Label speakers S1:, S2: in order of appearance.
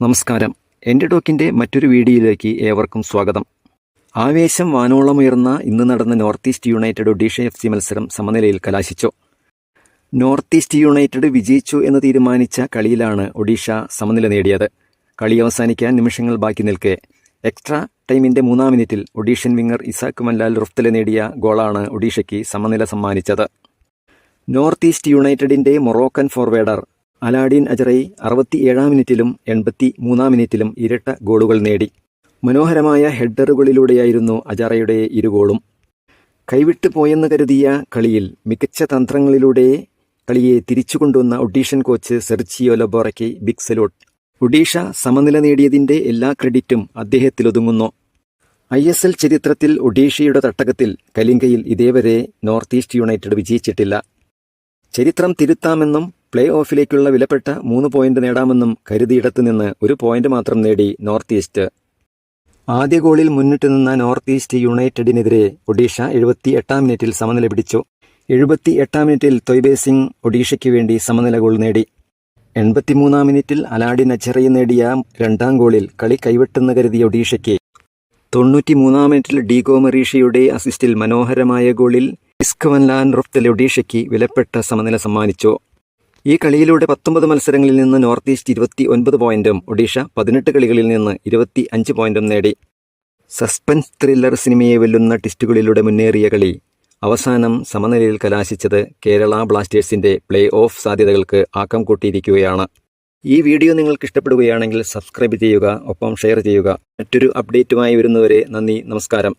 S1: നമസ്കാരം. എന്റെ ടോക്കിന്റെ മറ്റൊരു വീഡിയോയിലേക്ക് ഏവർക്കും സ്വാഗതം. ആവേശം വാനോളമുയർന്ന ഇന്ന് നടന്ന North East United Odisha F C മത്സരം സമനിലയിൽ കലാശിച്ചു. നോർത്ത് ഈസ്റ്റ് യുണൈറ്റഡ് വിജയിച്ചു എന്ന് തീരുമാനിച്ച കളിയിലാണ് ഒഡീഷ സമനില നേടിയത്. കളി അവസാനിക്കാൻ നിമിഷങ്ങൾ ബാക്കി നിൽക്കെ. എക്സ്ട്രാ ടൈമിന്റെ മൂന്നാം മിനിറ്റിൽ ഒഡീഷ്യൻ വിങ്ങർ ഇസാഖ് മല്ലാൽ റുഫ്തലെ നേടിയ ഗോളാണ് ഒഡീഷയ്ക്ക് സമനില സമ്മാനിച്ചത്. നോർത്ത് ഈസ്റ്റ് യുണൈറ്റഡിന്റെ മൊറോക്കൻ ഫോർവേഡർ അലാഡിൻ അജറൈ അറുപത്തിയേഴാം മിനിറ്റിലും എൺപത്തി മൂന്നാം മിനിറ്റിലും ഇരട്ട ഗോളുകൾ നേടി. മനോഹരമായ ഹെഡറുകളിലൂടെയായിരുന്നു അജറയുടെ ഇരുഗോളും കൈവിട്ടു പോയെന്ന് കരുതിയ കളിയിൽ മികച്ച തന്ത്രങ്ങളിലൂടെ കളിയെ തിരിച്ചുകൊണ്ടുവന്ന ഒഡീഷൻ കോച്ച് സെർച്ചിയോ ലബോറയ്ക്ക് ബിഗ് സലൂട്ട് ഒഡീഷ സമനില നേടിയതിന്റെ എല്ലാ ക്രെഡിറ്റും അദ്ദേഹത്തിലൊതുങ്ങുന്നു. ഐ എസ് എൽ ചരിത്രത്തിൽ ഒഡീഷയുടെ തട്ടകത്തിൽ കലിംഗയിൽ ഇതേവരെ നോർത്ത് ഈസ്റ്റ് യുണൈറ്റഡ് വിജയിച്ചിട്ടില്ല. ചരിത്രം തിരുത്താമെന്നും പ്ലേ ഓഫിലേക്കുള്ള വിലപ്പെട്ട മൂന്ന് പോയിന്റ് നേടാമെന്നും കരുതിയിടത്ത് നിന്ന് ഒരു പോയിന്റ് മാത്രം നേടി നോർത്ത് ഈസ്റ്റ്. ആദ്യ ഗോളിൽ മുന്നിട്ട് നിന്ന നോർത്ത് ഈസ്റ്റ് യുണൈറ്റഡിനെതിരെ ഒഡീഷ എഴുപത്തി എട്ടാം മിനിറ്റിൽ സമനില പിടിച്ചു. എഴുപത്തി എട്ടാം മിനിറ്റിൽ തൊയ്ബേ സിംഗ് ഒഡീഷയ്ക്ക് വേണ്ടി സമനില ഗോൾ നേടി. എൺപത്തിമൂന്നാം മിനിറ്റിൽ അലാഡി നച്ചറയി നേടിയ രണ്ടാം ഗോളിൽ കളി കൈവിട്ടെന്ന് കരുതിയ ഒഡീഷയ്ക്ക്. തൊണ്ണൂറ്റിമൂന്നാം മിനിറ്റിൽ ഡീഗോ മറീഷയുടെ അസിസ്റ്റിൽ മനോഹരമായ ഗോളിൽ ഇസ്കവൻലാൻ റുഫ്തൽ ഒഡീഷയ്ക്ക് വിലപ്പെട്ട സമനില സമ്മാനിച്ചു. ഈ കളിയിലൂടെ പത്തൊമ്പത് മത്സരങ്ങളിൽ നിന്ന് നോർത്ത് ഈസ്റ്റ് ഇരുപത്തി ഒൻപത് പോയിന്റും ഒഡീഷ പതിനെട്ട് കളികളിൽ നിന്ന് ഇരുപത്തി അഞ്ച് പോയിന്റും നേടി. സസ്പെൻസ് ത്രില്ലർ സിനിമയെ വെല്ലുന്ന ടിസ്റ്റുകളിലൂടെ മുന്നേറിയ കളി അവസാനം സമനിലയിൽ കലാശിച്ചത് കേരള ബ്ലാസ്റ്റേഴ്സിന്റെ പ്ലേ ഓഫ് സാധ്യതകൾക്ക് ആക്കം കൂട്ടിയിരിക്കുകയാണ്. ഈ വീഡിയോ നിങ്ങൾക്ക് ഇഷ്ടപ്പെടുകയാണെങ്കിൽ സബ്സ്ക്രൈബ് ചെയ്യുക ഒപ്പം ഷെയർ ചെയ്യുക. മറ്റൊരു അപ്ഡേറ്റുമായി വരുന്നവരെ നന്ദി നമസ്കാരം.